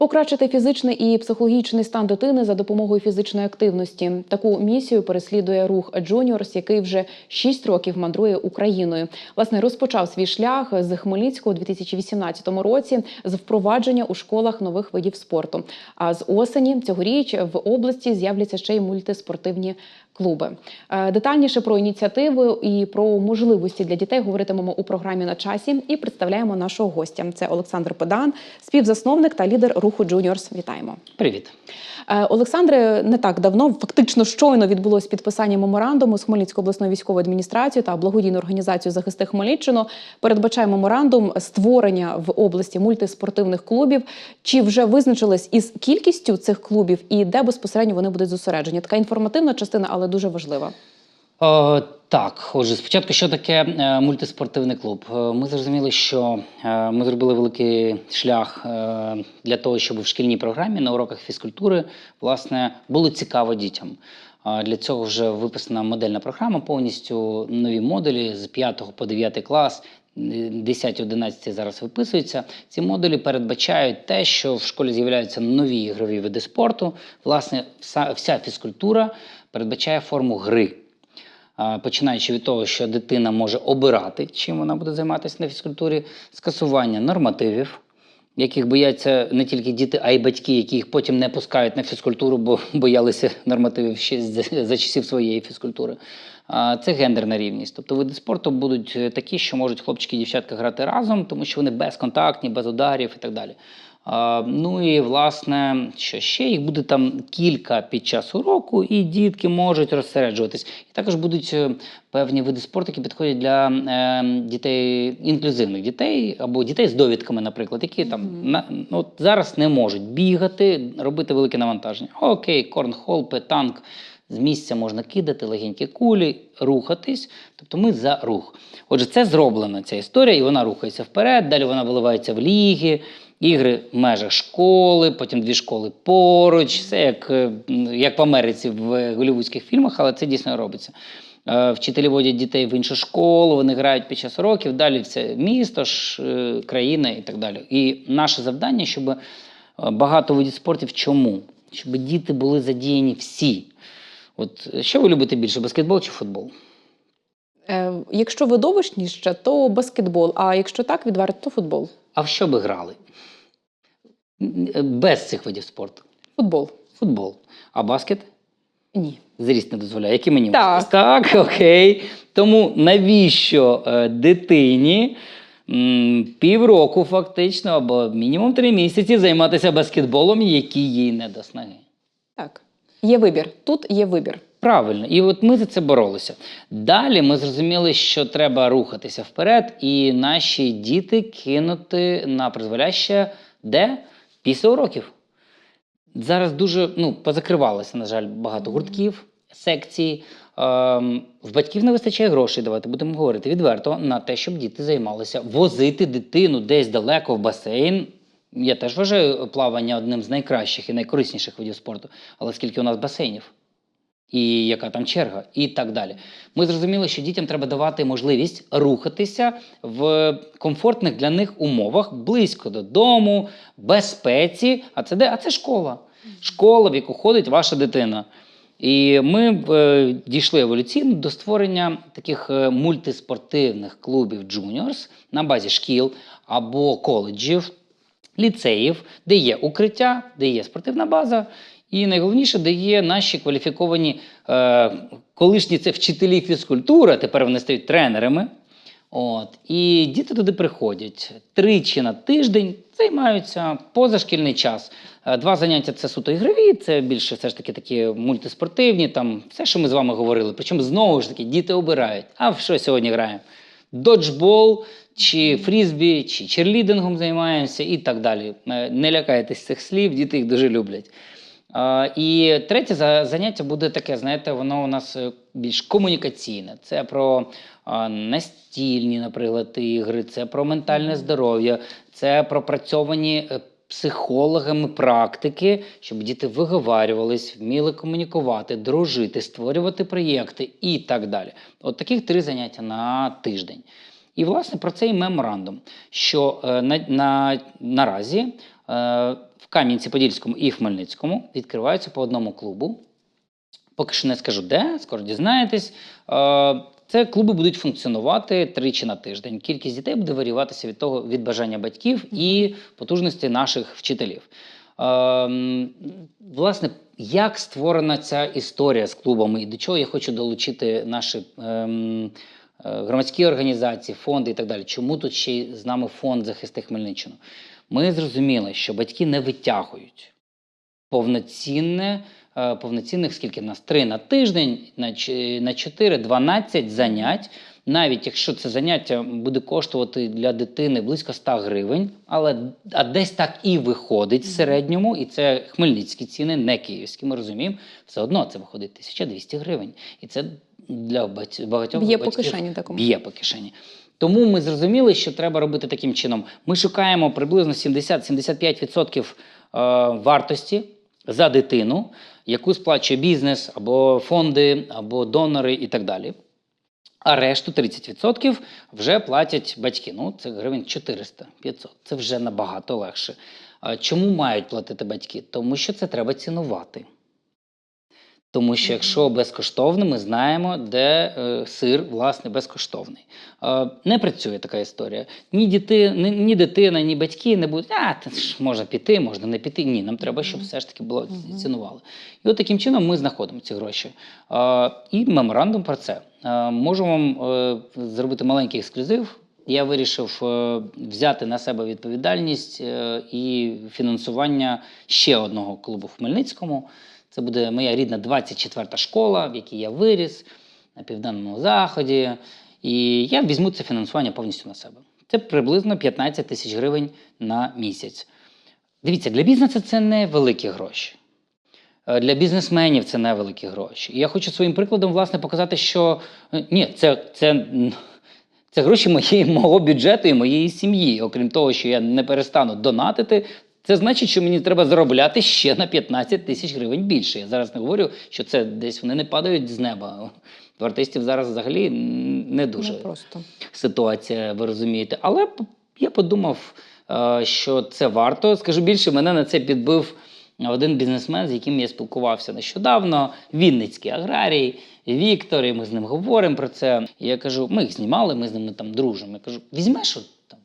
Покращити фізичний і психологічний стан дитини за допомогою фізичної активності. Таку місію переслідує рух Джуніорс, який вже 6 років мандрує Україною. Власне, розпочав свій шлях з Хмельницького у 2018 році з впровадження у школах нових видів спорту. А з осені цьогоріч в області з'являться ще й мультиспортивні клуби. Е, Детальніше про ініціативу і про можливості для дітей говоритимемо у програмі на часі і представляємо нашого гостя. Це Олександр Педан, співзасновник та лідер руху Juniors. Вітаємо. Привіт. Е, Олександре, не так давно, фактично щойно відбулось підписання меморандуму з Хмельницькою обласною військовою адміністрацією та благодійною організацією захисти Хмельниччину. Передбачає меморандум створення в області мультиспортивних клубів. Чи вже визначились із кількістю цих клубів і де безпосередньо вони будуть зосереджені? Така інформативна частина, але дуже важлива. О, так, отже, спочатку, що таке е, мультиспортивний клуб? Е, Ми зрозуміли, що е, ми зробили великий шлях е, для того, щоб в шкільній програмі на уроках фізкультури власне було цікаво дітям. Для цього вже виписана модельна програма, повністю нові модулі з 5 по 9 клас. 10-11 зараз виписуються. Ці модулі передбачають те, що в школі з'являються нові ігрові види спорту. Власне, вся фізкультура передбачає форму гри. Починаючи від того, що дитина може обирати, чим вона буде займатися на фізкультурі, скасування нормативів, яких бояться не тільки діти, а й батьки, які їх потім не пускають на фізкультуру, бо боялися нормативів ще за часів своєї фізкультури. Це гендерна рівність. Тобто види спорту будуть е, такі, що можуть хлопчики і дівчатка грати разом, тому що вони безконтактні, без ударів і так далі. Ну і власне, що ще їх буде там кілька під час уроку, і дітки можуть розсереджуватись. І також будуть е, певні види спорту, які підходять для е, дітей інклюзивних дітей або дітей з довідками, наприклад, які там на ну, от зараз не можуть бігати, робити велике навантаження. Окей, корнхол, петанк. З місця можна кидати легенькі кулі, рухатись. Тобто ми за рух. Отже, це зроблена ця історія, і вона рухається вперед. Далі вона виливається в ліги, ігри в межах школи, потім дві школи поруч. Все як, е, як в Америці в голівудських фільмах, але це дійсно робиться. Е, Вчителі водять дітей в іншу школу, вони грають під час уроків, далі все місто, ж, е, країна і так далі. І наше завдання, щоб е, багато видів спортів чому? Щоб діти були задіяні всі. От е, що ви любите більше, баскетбол чи футбол? Е, Якщо видовищніше, то баскетбол. А якщо так, відверто, то футбол. А в що би грали? Е, Без цих видів спорту. Футбол. Футбол. А баскет? Ні. Зріст не дозволяє. Які мені Так. Так, окей. Тому навіщо е, дитині півроку фактично або мінімум три місяці займатися баскетболом, який їй не до снаги? Так. Є вибір. Тут є вибір. Правильно, і от ми за це боролися. Далі ми зрозуміли, що треба рухатися вперед, і наші діти кинути на призволяще де? Після уроків. Зараз дуже ну, позакривалося, на жаль, багато гуртків, секцій. Ем, в батьків не вистачає грошей, давайте будемо говорити відверто, на те, щоб діти займалися. Возити дитину десь далеко в басейн. Я теж вважаю плавання одним з найкращих і найкорисніших видів спорту. Але скільки у нас басейнів? І яка там черга, і так далі. Ми зрозуміли, що дітям треба давати можливість рухатися в комфортних для них умовах, близько додому, безпеці. А це де? А це школа. Школа, в яку ходить ваша дитина. І ми е, дійшли еволюційно до створення таких е, мультиспортивних клубів Juniors на базі шкіл або коледжів, ліцеїв, де є укриття, де є спортивна база, і найголовніше, де є наші кваліфіковані е, колишні це вчителі фізкультури, тепер вони стають тренерами. От, і діти туди приходять тричі на тиждень, займаються позашкільний час. Е, Два заняття це суто ігрові, це більше все ж таки такі мультиспортивні, там все, що ми з вами говорили. Причому знову ж таки діти обирають. А в що сьогодні граємо? Доджбол, чи фрізбі, чи черлідингом займаємося і так далі. Е, Не лякайтесь цих слів, діти їх дуже люблять. І третє заняття буде таке, знаєте, воно у нас е, більш комунікаційне. Це про настільні, наприклад, ігри, це про ментальне здоров'я, це пропрацьовані е, психологами практики, щоб діти виговарювались, вміли комунікувати, дружити, створювати проєкти і так далі. От таких три заняття на тиждень. І, власне, про це і меморандум, що е, на, на, наразі е, Кам'янці-Подільському і Хмельницькому відкриваються по одному клубу. Поки що не скажу де, скоро дізнаєтесь. Е, Це клуби будуть функціонувати тричі на тиждень. Кількість дітей буде варіюватися від того від бажання батьків і потужності наших вчителів. Е, Власне, як створена ця історія з клубами і до чого я хочу долучити наші ем, е, громадські організації, фонди і так далі. Чому тут ще з нами фонд захисти Хмельниччину? Ми зрозуміли, що батьки не витягують повноцінне, е, повноцінних, скільки нас? Три на тиждень, на, ч- на 4, 12 занять. Навіть якщо це заняття буде коштувати для дитини близько 100 гривень, але а десь так і виходить в середньому, і це хмельницькі ціни, не київські. Ми розуміємо, все одно це виходить 1200 гривень. І це для багатьох Б'є по кишені такому. б'є по кишені. Тому ми зрозуміли, що треба робити таким чином. Ми шукаємо приблизно 70-75% е, вартості за дитину, яку сплачує бізнес або фонди, або донори і так далі. А решту 30% вже платять батьки. Ну, це гривень 400-500. Це вже набагато легше. Чому мають платити батьки? Тому що це треба цінувати. Тому що якщо безкоштовно, ми знаємо, де е, сир, власне, безкоштовний. Е, не працює така історія. Ні, діти, ні, ні дитина, ні батьки не будуть, а ж можна піти, можна не піти. Ні, нам треба, щоб все ж таки було цінували. І от таким чином ми знаходимо ці гроші. Е, і меморандум про це. Е, можу вам е, зробити маленький ексклюзив. Я вирішив е, взяти на себе відповідальність е, і фінансування ще одного клубу в Хмельницькому. Це буде моя рідна 24-та школа, в якій я виріс на південному заході. І я візьму це фінансування повністю на себе. Це приблизно 15 тисяч гривень на місяць. Дивіться, для бізнесу це не великі гроші. Е, Для бізнесменів це невеликі гроші. І я хочу своїм прикладом власне показати, що е, ні, це, це, це гроші моєї, мого бюджету і моєї сім'ї. Окрім того, що я не перестану донатити, це значить, що мені треба заробляти ще на 15 тисяч гривень більше. Я зараз не говорю, що це десь вони не падають з неба. В артистів зараз взагалі не дуже Не просто. ситуація, ви розумієте. Але я подумав, е, що це варто. Скажу більше, мене на це підбив один бізнесмен, з яким я спілкувався нещодавно, Вінницький аграрій, Віктор, і ми з ним говоримо про це. І я кажу, ми їх знімали, ми з ними там дружимо. Я кажу, візьмеш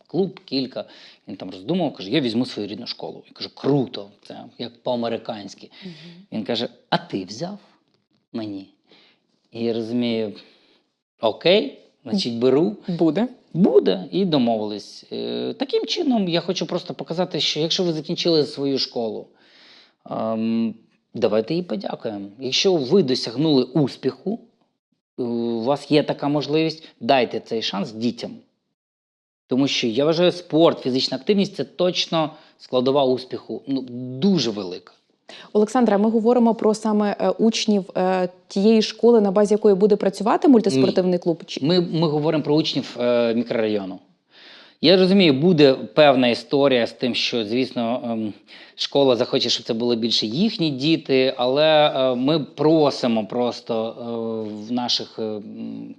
клуб, кілька. Він там роздумав, каже, я візьму свою рідну школу. Я кажу, круто, це як по-американськи. Він каже: А ти взяв мені? І я розумію, окей, значить беру. Буде. Буде і домовились. Е, Таким чином, я хочу просто показати, що якщо ви закінчили свою школу, ем, давайте їй подякуємо. Якщо ви досягнули успіху, у вас є така можливість, дайте цей шанс дітям. Тому що я вважаю, спорт, фізична активність це точно складова успіху. Ну, дуже велика. Олександра, ми говоримо про саме е, учнів е, тієї школи, на базі якої буде працювати мультиспортивний клуб. Чи Ми, ми говоримо про учнів е, мікрорайону. Я розумію, буде певна історія з тим, що, звісно, ем, школа захоче, щоб це були більше їхні діти, але ми просимо просто в наших е,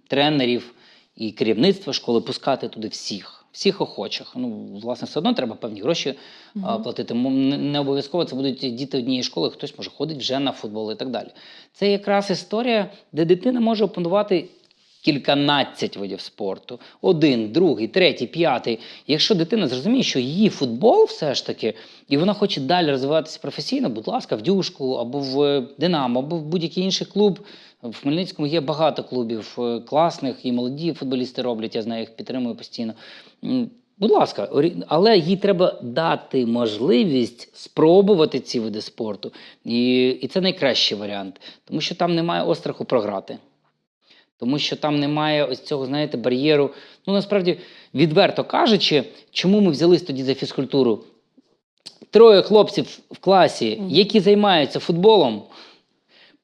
тренерів і керівництва школи пускати туди всіх, всіх охочих. Ну, власне, все одно треба певні гроші а, платити. Не обов'язково це будуть діти однієї школи, хтось може ходить вже на футбол і так далі. Це якраз історія, де дитина може опанувати кільканадцять видів спорту: один, другий, третій, п'ятий. Якщо дитина зрозуміє, що її футбол все ж таки, і вона хоче далі розвиватися професійно, будь ласка, в дюшку або в е, Динамо, або в будь-який інший клуб. В Хмельницькому є багато клубів е, класних, і молоді футболісти роблять, я знаю, їх підтримую постійно. Будь ласка, але їй треба дати можливість спробувати ці види спорту. І, і це найкращий варіант, тому що там немає остраху програти. Тому що там немає ось цього, знаєте, бар'єру. Ну, насправді, відверто кажучи, чому ми взялись тоді за фізкультуру? Троє хлопців в класі, які займаються футболом,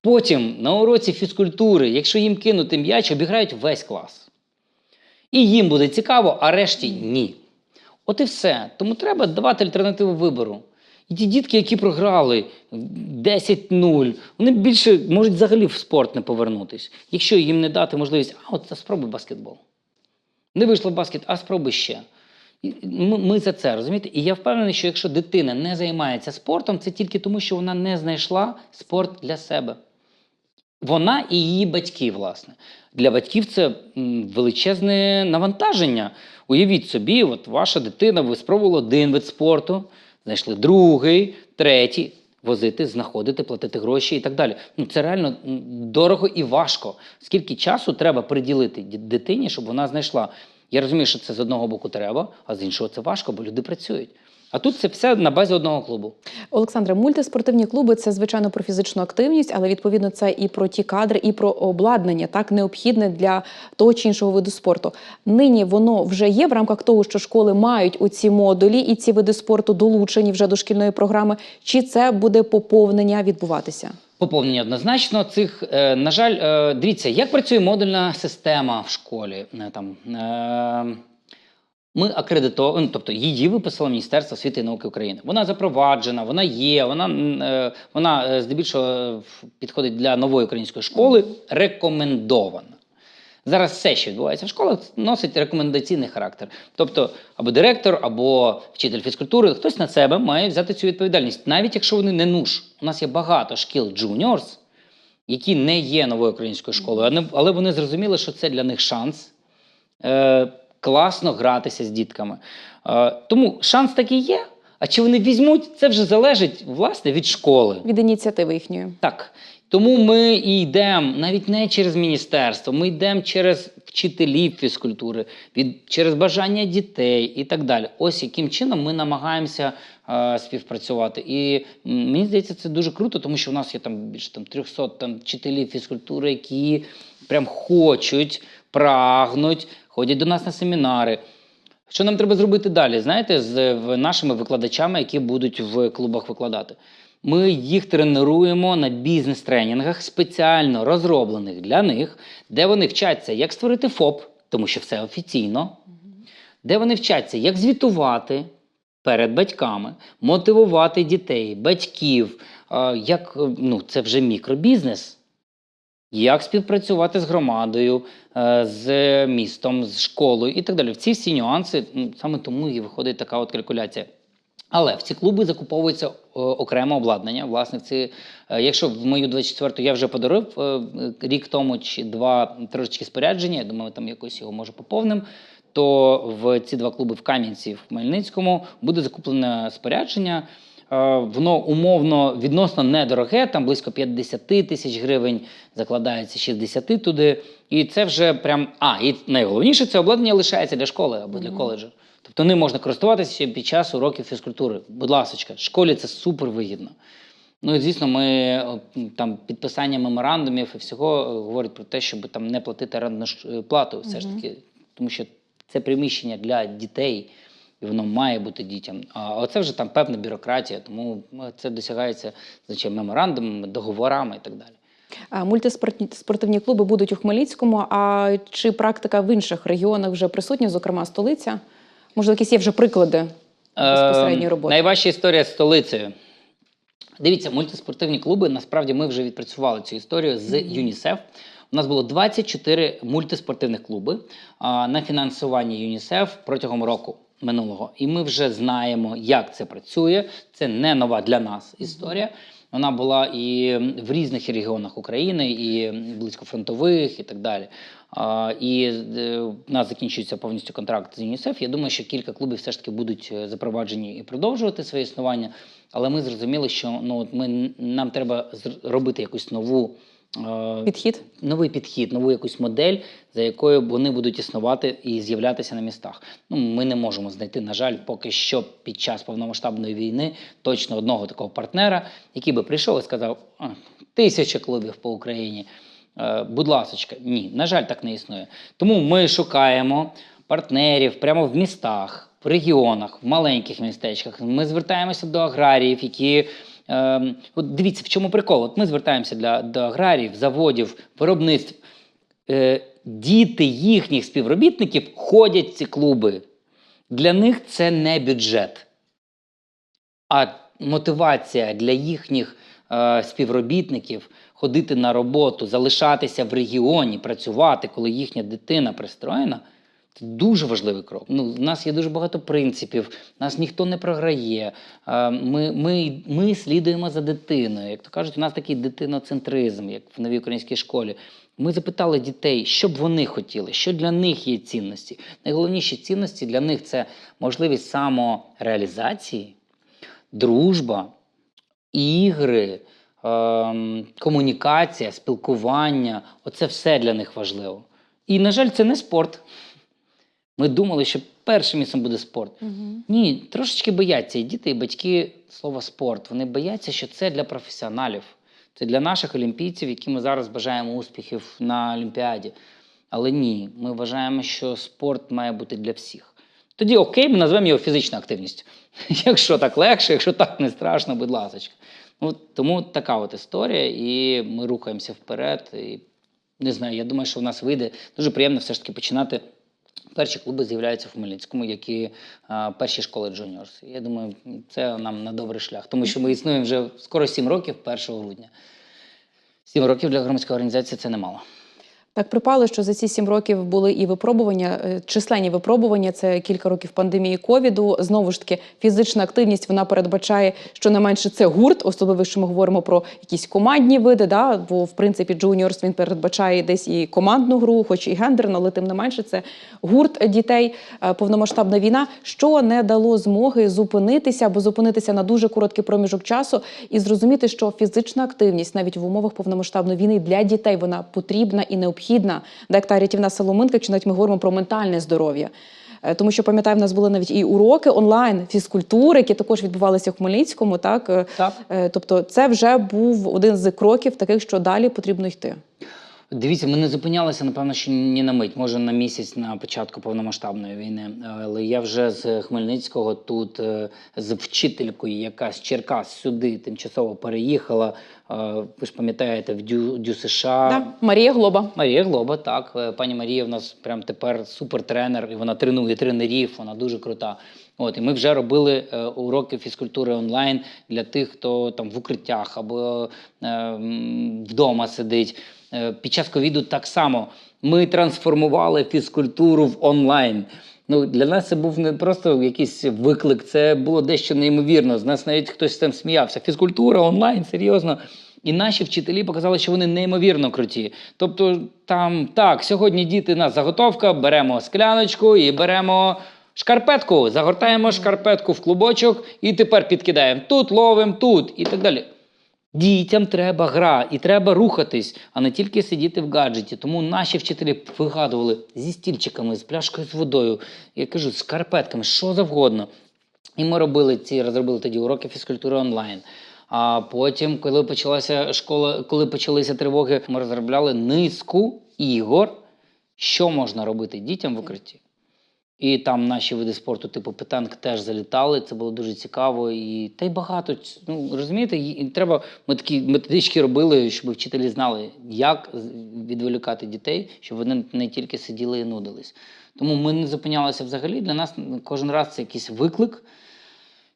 потім на уроці фізкультури, якщо їм кинути м'яч, обіграють весь клас. І їм буде цікаво, а решті ні. От і все. Тому треба давати альтернативу вибору. І ті дітки, які програли 10-0, вони більше можуть взагалі в спорт не повернутись, якщо їм не дати можливість, а от спробуй баскетбол. Не вийшло в баскет, а спробуй ще. Ми за це розумієте? І я впевнений, що якщо дитина не займається спортом, це тільки тому, що вона не знайшла спорт для себе. Вона і її батьки, власне. Для батьків це величезне навантаження. Уявіть собі, от ваша дитина, ви спробували один вид спорту, знайшли другий, третій. Возити, знаходити, платити гроші і так далі. Ну це реально дорого і важко. Скільки часу треба приділити дитині, щоб вона знайшла? Я розумію, що це з одного боку треба, а з іншого це важко, бо люди працюють. А тут це все на базі одного клубу. Олександре, мультиспортивні клуби це звичайно про фізичну активність, але відповідно це і про ті кадри, і про обладнання, так необхідне для того чи іншого виду спорту. Нині воно вже є в рамках того, що школи мають оці модулі і ці види спорту долучені вже до шкільної програми. Чи це буде поповнення відбуватися? Поповнення однозначно цих, е, на жаль, е, дивіться, як працює модульна система в школі. Е, Там, ми акредитовані, тобто її виписало Міністерство освіти і науки України. Вона запроваджена, вона є, вона, е, вона е, здебільшого е, підходить для нової української школи, рекомендована. Зараз все, що відбувається в школах, носить рекомендаційний характер. Тобто, або директор, або вчитель фізкультури, хтось на себе має взяти цю відповідальність, навіть якщо вони не нуж. У нас є багато шкіл джуніорс, які не є новою українською школою, але вони зрозуміли, що це для них шанс класно гратися з дітками. Е, тому шанс такий є. А чи вони візьмуть, це вже залежить власне від школи. Від ініціативи їхньої. Так. Тому ми і йдемо навіть не через міністерство, ми йдемо через вчителів фізкультури, від, через бажання дітей і так далі. Ось яким чином ми намагаємося е, співпрацювати. І мені здається, це дуже круто, тому що у нас є там більше там 300 там, вчителів фізкультури, які прям хочуть, прагнуть, ходять до нас на семінари. Що нам треба зробити далі? Знаєте, з нашими викладачами, які будуть в клубах викладати. Ми їх тренуємо на бізнес-тренінгах, спеціально розроблених для них, де вони вчаться, як створити ФОП, тому що все офіційно, де вони вчаться, як звітувати перед батьками, мотивувати дітей, батьків, як ну, це вже мікробізнес. Як співпрацювати з громадою, е, з містом, з школою і так далі. Ці всі нюанси ну, саме тому і виходить така от калькуляція. Але в ці клуби закуповується е, окреме обладнання. Власне, ці, е, якщо в мою 24-ту я вже подарив рік тому чи два трошечки спорядження, я думаю, там якось його може поповним. То в ці два клуби в Кам'янці, в Хмельницькому буде закуплене спорядження. Е, Воно умовно відносно недороге, там близько 50 тисяч гривень, закладається 60 туди. І це вже прям. А, і найголовніше, це обладнання лишається для школи або для коледжу. Тобто ним можна користуватися ще під час уроків фізкультури. Будь ласка, школі це супер вигідно. Ну і звісно, ми е, там підписання меморандумів і всього е, говорить про те, щоб там не платити орендну плату, все ж таки, тому що це приміщення для дітей, і воно має бути дітям. А оце вже там певна бюрократія, тому е, це досягається звичайно меморандумами, договорами і так далі. А Мультиспортні спортивні клуби будуть у Хмельницькому. А чи практика в інших регіонах вже присутня, зокрема столиця? Може, якісь є вже приклади безпосередньої Е, роботи? Найважча історія з столицею. Дивіться, мультиспортивні клуби. Насправді ми вже відпрацювали цю історію з ЮНІСЕФ. У нас було 24 мультиспортивних клуби на фінансуванні ЮНІСЕФ протягом року минулого. І ми вже знаємо, як це працює. Це не нова для нас історія. Вона була і в різних регіонах України, і близько фронтових, і так далі. І е, у нас закінчується повністю контракт з ЮНІСЕФ. Я думаю, що кілька клубів все ж таки будуть е, запроваджені і продовжувати своє існування. Але ми зрозуміли, що ну от ми нам треба робити якусь нову. Е, Підхід? новий підхід, нову якусь модель, за якою вони будуть існувати і з'являтися на містах. Ну, ми не можемо знайти, на жаль, поки що під час повномасштабної війни точно одного такого партнера, який би прийшов і сказав: тисяча клубів по Україні. Е, Будь ласочка, ні, на жаль, так не існує. Тому ми шукаємо партнерів прямо в містах, в регіонах, в маленьких містечках. Ми звертаємося до аграріїв, які. Ем, от дивіться, в чому прикол. От ми звертаємося для, до аграріїв, заводів, виробництв. Е, діти їхніх співробітників ходять в ці клуби. Для них це не бюджет. А мотивація для їхніх е, співробітників ходити на роботу, залишатися в регіоні, працювати, коли їхня дитина пристроєна, Це дуже важливий крок. Ну, в нас є дуже багато принципів, нас ніхто не програє. Ми, ми, ми слідуємо за дитиною. Як то кажуть, у нас такий дитиноцентризм, як в новій українській школі. Ми запитали дітей, що б вони хотіли, що для них є цінності. Найголовніші цінності для них це можливість самореалізації, дружба, ігри, ем, комунікація, спілкування. Оце все для них важливо. І, на жаль, це не спорт. Ми думали, що першим місцем буде спорт. Ні, трошечки бояться і діти, і батьки слова спорт. Вони бояться, що це для професіоналів. Це для наших олімпійців, які ми зараз бажаємо успіхів на Олімпіаді. Але ні, ми вважаємо, що спорт має бути для всіх. Тоді окей, ми назвемо його фізична активність. Якщо так легше, якщо так не страшно, будь ласка. Ну, тому така от історія, і ми рухаємося вперед. І не знаю, я думаю, що в нас вийде. Дуже приємно все ж таки починати. Перші клуби з'являються в Хмельницькому, які перші школи джуніорс. Я думаю, це нам на добрий шлях, тому що ми існуємо вже скоро 7 років, 1 грудня. 7 років для громадської організації це немало. Так припало, що за ці сім років були і випробування, е, численні випробування. Це кілька років пандемії ковіду. Знову ж таки, фізична активність вона передбачає, що не менше це гурт, особливо якщо ми говоримо про якісь командні види. Да? Бо в принципі джуніорс він передбачає десь і командну гру, хоч і гендерну, але тим не менше це гурт дітей, е, повномасштабна війна, що не дало змоги зупинитися або зупинитися на дуже короткий проміжок часу і зрозуміти, що фізична активність навіть в умовах повномасштабної війни для дітей вона потрібна і необхідна. Да, як та рятівна соломинка, чи навіть ми говоримо про ментальне здоров'я. Е, Тому що пам'ятаю, в нас були навіть і уроки онлайн фізкультури, які також відбувалися в Хмельницькому. Так Е, Так. е, тобто, це вже був один з кроків таких, що далі потрібно йти. Дивіться, ми не зупинялися, напевно, що ні на мить, може на місяць на початку повномасштабної війни. Але я вже з Хмельницького тут е, з вчителькою, яка з Черкас сюди тимчасово переїхала. Е, Ви ж пам'ятаєте, в Дю, Дю США. Да. Марія Глоба. Марія Глоба, так. Е, Пані Марія в нас прям тепер супертренер, і вона тренує тренерів, вона дуже крута. От, і ми вже робили е, уроки фізкультури онлайн для тих, хто там в укриттях або е, вдома сидить. Е, під час ковіду так само ми трансформували фізкультуру в онлайн. Ну, для нас це був не просто якийсь виклик, це було дещо неймовірно. З нас навіть хтось там сміявся. Фізкультура онлайн, серйозно. І наші вчителі показали, що вони неймовірно круті. Тобто, там так, сьогодні діти на заготовка, беремо скляночку і беремо шкарпетку, загортаємо шкарпетку в клубочок і тепер підкидаємо тут, ловимо тут і так далі. Дітям треба гра і треба рухатись, а не тільки сидіти в гаджеті. Тому наші вчителі вигадували зі стільчиками, з пляшкою з водою, я кажу, з карпетками, що завгодно. І ми робили ці, розробили тоді уроки фізкультури онлайн. А потім, коли почалася школа, коли почалися тривоги, ми розробляли низку ігор, що можна робити дітям в укритті. І там наші види спорту, типу питанк, теж залітали. Це було дуже цікаво. І та й багато. Ну розумієте, і треба. Ми такі методички робили, щоб вчителі знали, як відволікати дітей, щоб вони не тільки сиділи і нудились. Тому ми не зупинялися взагалі. Для нас кожен раз це якийсь виклик.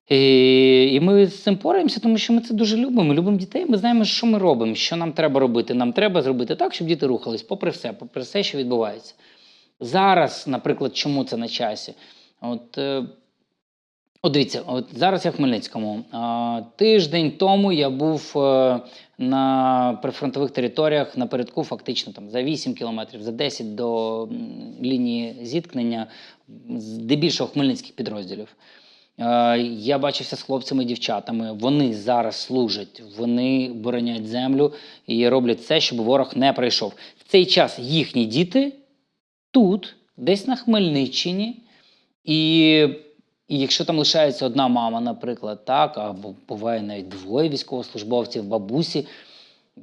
І, і ми з цим пораємося, тому що ми це дуже любимо. Ми любимо дітей. Ми знаємо, що ми робимо, що нам треба робити. Нам треба зробити так, щоб діти рухались, попри все, попри все, що відбувається. Зараз, наприклад, чому це на часі? От, е, от дивіться, от зараз я в Хмельницькому. Тиждень тому я був е, на прифронтових територіях напередку, фактично там за 8 кілометрів, за 10 до лінії зіткнення, здебільшого хмельницьких підрозділів. Е, Я бачився з хлопцями і дівчатами. Вони зараз служать, вони боронять землю і роблять все, щоб ворог не прийшов. В цей час їхні діти тут, десь на Хмельниччині, і, і якщо там лишається одна мама, наприклад, так, або буває навіть двоє військовослужбовців, бабусі,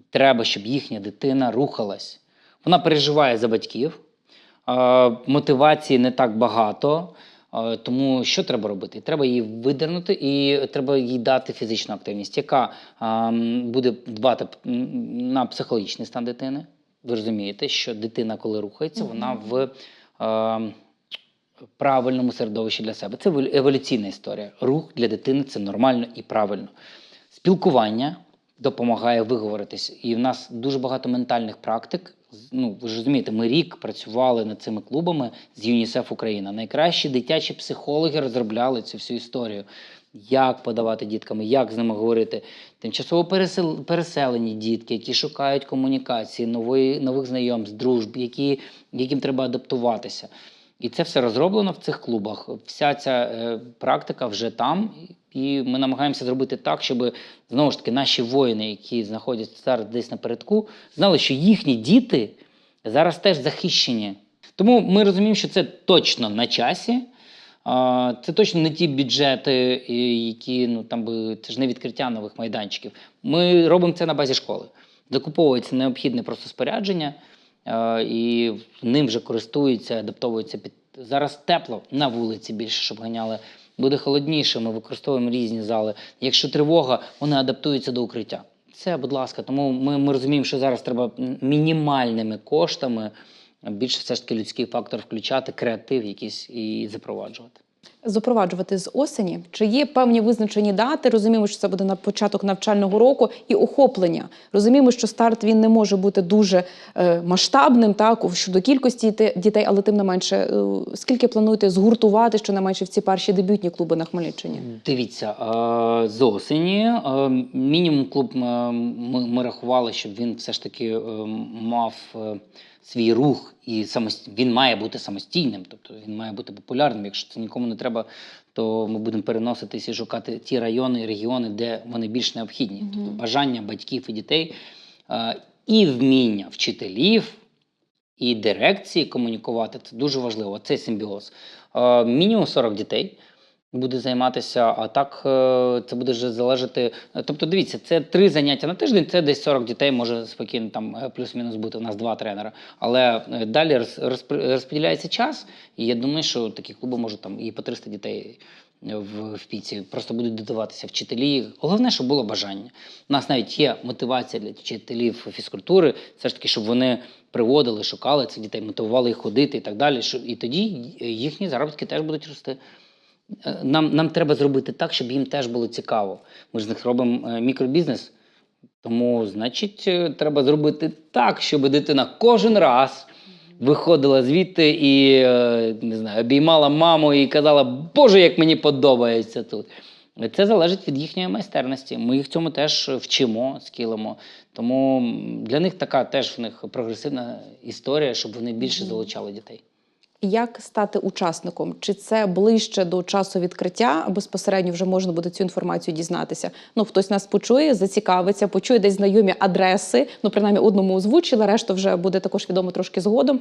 треба, щоб їхня дитина рухалась. Вона переживає за батьків, мотивації не так багато. Тому що треба робити? Треба її видернути і треба їй дати фізичну активність, яка буде дбати на психологічний стан дитини. Ви розумієте, що дитина, коли рухається, вона в ем, правильному середовищі для себе. Це еволюційна історія. Рух для дитини це нормально і правильно. Спілкування допомагає виговоритись. І в нас дуже багато ментальних практик ну ви ж розумієте, ми рік працювали над цими клубами з ЮНІСЕФ Україна. Найкращі дитячі психологи розробляли цю всю історію. Як подавати діткам, як з ними говорити. Тимчасово пересел... переселені дітки, які шукають комунікації, нової, нових знайомств, дружб, які, яким треба адаптуватися. І це все розроблено в цих клубах. Вся ця е, практика вже там, і ми намагаємося зробити так, щоб знову ж таки наші воїни, які знаходяться зараз десь напередку, знали, що їхні діти зараз теж захищені. Тому ми розуміємо, що це точно на часі. Це точно не ті бюджети, які ну там би це ж не відкриття нових майданчиків. Ми робимо це на базі школи. Закуповується необхідне просто спорядження, і ним вже користуються, адаптовуються під зараз тепло на вулиці більше, щоб ганяли. Буде холодніше, ми використовуємо різні зали. Якщо тривога, вони адаптуються до укриття. Це, будь ласка, тому ми, ми розуміємо, що зараз треба мінімальними коштами більше все ж таки людський фактор включати, креатив якийсь і запроваджувати. запроваджувати з осені? Чи є певні визначені дати? Розуміємо, що це буде на початок навчального року і охоплення. Розуміємо, що старт він не може бути дуже е, масштабним, так щодо кількості діте- дітей, але тим не менше, е, скільки плануєте згуртувати щонайменше в ці перші дебютні клуби на Хмельниччині? Дивіться, е, з осені мінімум клуб ми, ми рахували, щоб він все ж таки мав свій рух і самост... він має бути самостійним, тобто він має бути популярним. Якщо це нікому не треба, то ми будемо переноситися і шукати ті райони, регіони, де вони більш необхідні. Мгм. Тобто бажання батьків і дітей і вміння вчителів. І дирекції комунікувати це дуже важливо. Це симбіоз. Мінімум 40 дітей буде займатися, а так е, це буде вже залежати. е, Тобто, дивіться, це три заняття на тиждень, це десь 40 дітей може спокійно там е, плюс-мінус бути. У нас два тренера. Але далі розподіляється час, і я думаю, що такі клуби можуть там і по 300 дітей. В, в піці просто будуть додаватися вчителі. Головне, щоб було бажання. У нас навіть є мотивація для вчителів фізкультури, все ж таки, щоб вони приводили, шукали цих дітей, мотивували їх ходити і так далі. І тоді їхні заробітки теж будуть рости. Е, Нам, нам треба зробити так, щоб їм теж було цікаво. Ми ж з них робимо е, мікробізнес. Тому, значить, е, треба зробити так, щоб дитина кожен раз виходила звідти і не знаю, обіймала маму і казала, Боже, як мені подобається тут. Це залежить від їхньої майстерності. Ми їх цьому теж вчимо, скілимо. Тому для них така теж в них прогресивна історія, щоб вони більше залучали дітей. Як стати учасником? Чи це ближче до часу відкриття? Безпосередньо вже можна буде цю інформацію дізнатися. Ну, хтось нас почує, зацікавиться, почує десь знайомі адреси. Ну, принаймні, одному озвучили, решта вже буде також відомо трошки згодом.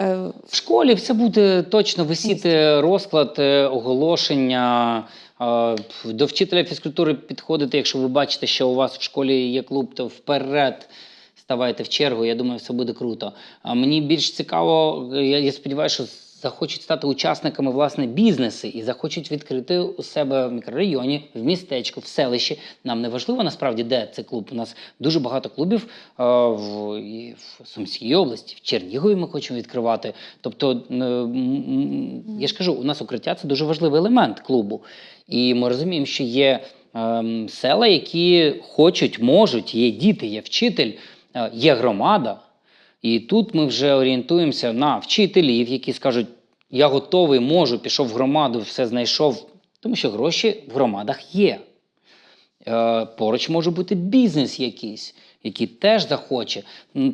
Е, В школі все буде точно висіти розклад, е, оголошення. е, До вчителя фізкультури підходити, якщо ви бачите, що у вас в школі є клуб, то вперед ставайте в чергу. Я думаю, все буде круто. А мені більш цікаво, я, я сподіваюся, що захочуть стати учасниками власне бізнеси і захочуть відкрити у себе в мікрорайоні, в містечку, в селищі. Нам не важливо насправді, де це клуб. У нас дуже багато клубів е, в, і в Сумській області, в Чернігові ми хочемо відкривати. Тобто, е, я ж кажу, у нас укриття це дуже важливий елемент клубу. І ми розуміємо, що є ем, села, які хочуть, можуть, є діти, є вчитель, є громада. І тут ми вже орієнтуємося на вчителів, які скажуть: я готовий, можу, пішов в громаду, все знайшов. Тому що гроші в громадах є. Е, Поруч може бути бізнес якийсь, який теж захоче.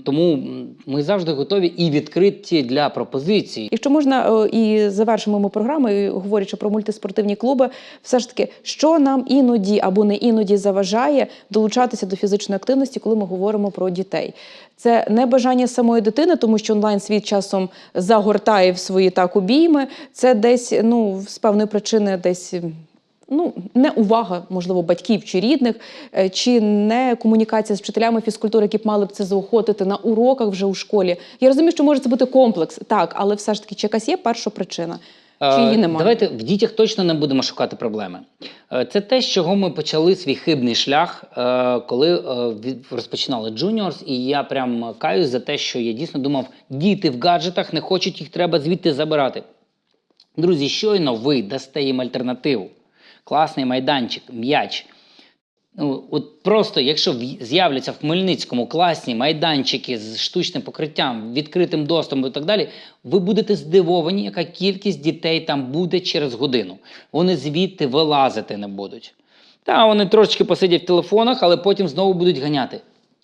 Тому ми завжди готові і відкриті для пропозицій. Якщо можна, е, і завершимо ми програму, говорячи про мультиспортивні клуби, все ж таки, що нам іноді або не іноді заважає долучатися до фізичної активності, коли ми говоримо про дітей. Це не бажання самої дитини, тому що онлайн світ часом загортає в свої так обійми. Це десь ну з певної причини, десь. Ну, не увага, можливо, батьків чи рідних, е, чи не комунікація з вчителями фізкультури, які б мали б це заохотити на уроках вже у школі. Я розумію, що може це бути комплекс, так, але все ж таки, чи якась є перша причина? Чи її Е, немає? Давайте в дітях точно не будемо шукати проблеми. Е, Це те, з чого ми почали свій хибний шлях, коли розпочинали джуніорс, і я прям каюсь за те, що я дійсно думав, діти в гаджетах не хочуть, їх треба звідти забирати. Друзі, щойно ви дасте їм альтернативу. Класний майданчик, м'яч. Ну, от просто, якщо з'являться в Хмельницькому класні майданчики з штучним покриттям, відкритим доступом і так далі, ви будете здивовані, яка кількість дітей там буде через годину. Вони звідти вилазити не будуть. Та вони трошечки посидять в телефонах, але потім знову будуть ганяти.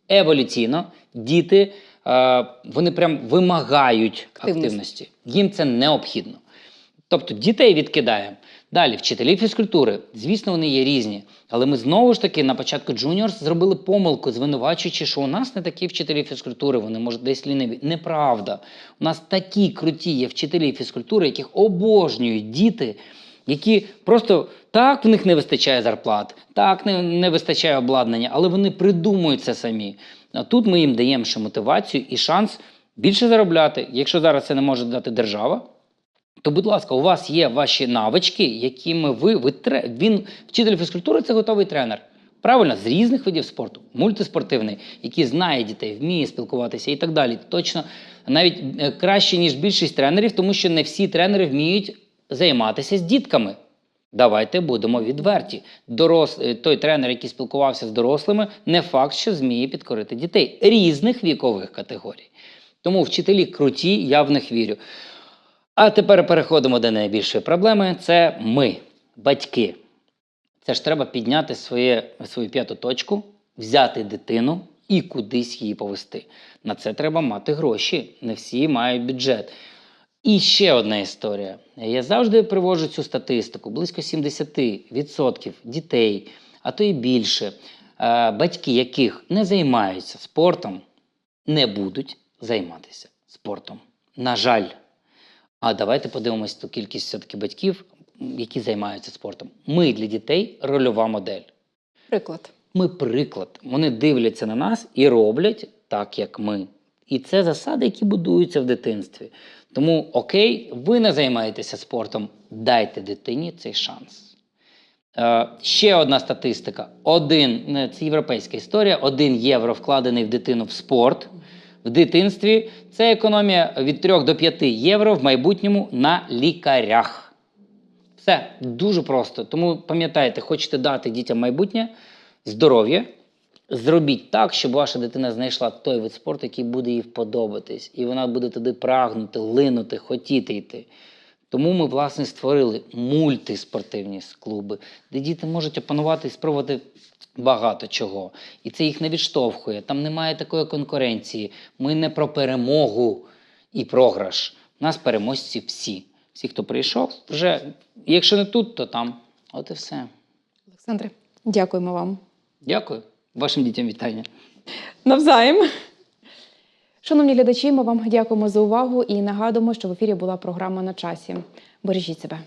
Еволюційно діти е, вони прям вимагають Активності. активності. Їм це необхідно. Тобто дітей відкидаємо. Далі, вчителі фізкультури, звісно, вони є різні. Але ми знову ж таки на початку джуніорс зробили помилку, звинувачуючи, що у нас не такі вчителі фізкультури, вони може десь ліниві. Неправда. У нас такі круті є вчителі фізкультури, яких обожнюють діти, які просто так в них не вистачає зарплат, так не, не вистачає обладнання, але вони придумують це самі. А тут ми їм даємо ще мотивацію і шанс більше заробляти. Якщо зараз це не може дати держава, то, будь ласка, у вас є ваші навички, якими ви, ви він, вчитель фізкультури це готовий тренер. Правильно, з різних видів спорту, мультиспортивний, який знає дітей, вміє спілкуватися і так далі. Точно навіть е, краще, ніж більшість тренерів, тому що не всі тренери вміють займатися з дітками. Давайте будемо відверті. Дорос... е, Той тренер, який спілкувався з дорослими, не факт, що зміє підкорити дітей різних вікових категорій. Тому вчителі круті, я в них вірю. А тепер переходимо до найбільшої проблеми: це ми, батьки. Це ж треба підняти своє, свою п'яту точку, взяти дитину і кудись її повести. На це треба мати гроші. Не всі мають бюджет. І ще одна історія. Я завжди приводжу цю статистику: близько 70% дітей, а то і більше, е, батьки, яких не займаються спортом, не будуть займатися спортом. На жаль. А давайте подивимось ту кількість все-таки батьків, які займаються спортом. Ми для дітей рольова модель. Приклад. Ми приклад. Вони дивляться на нас і роблять так, як ми. І це засади, які будуються в дитинстві. Тому окей, ви не займаєтеся спортом, дайте дитині цей шанс. Е, ще одна статистика: один, це європейська історія, один євро вкладений в дитину в спорт в дитинстві. Це економія від 3 до 5 євро в майбутньому на лікарях. Все дуже просто. Тому пам'ятайте, хочете дати дітям майбутнє, здоров'я. Зробіть так, щоб ваша дитина знайшла той вид спорту, який буде їй вподобатись, і вона буде туди прагнути, линути, хотіти йти. Тому ми, власне, створили мультиспортивні клуби, де діти можуть опанувати і спробувати багато чого. І це їх не відштовхує. Там немає такої конкуренції. Ми не про перемогу і програш. У нас переможці всі. Всі, хто прийшов, вже якщо не тут, то там. От і все. Олександре, дякуємо вам. Дякую. Вашим дітям вітання. Навзаєм. Шановні глядачі, ми вам дякуємо за увагу і нагадуємо, що в ефірі була програма на часі. Бережіть себе.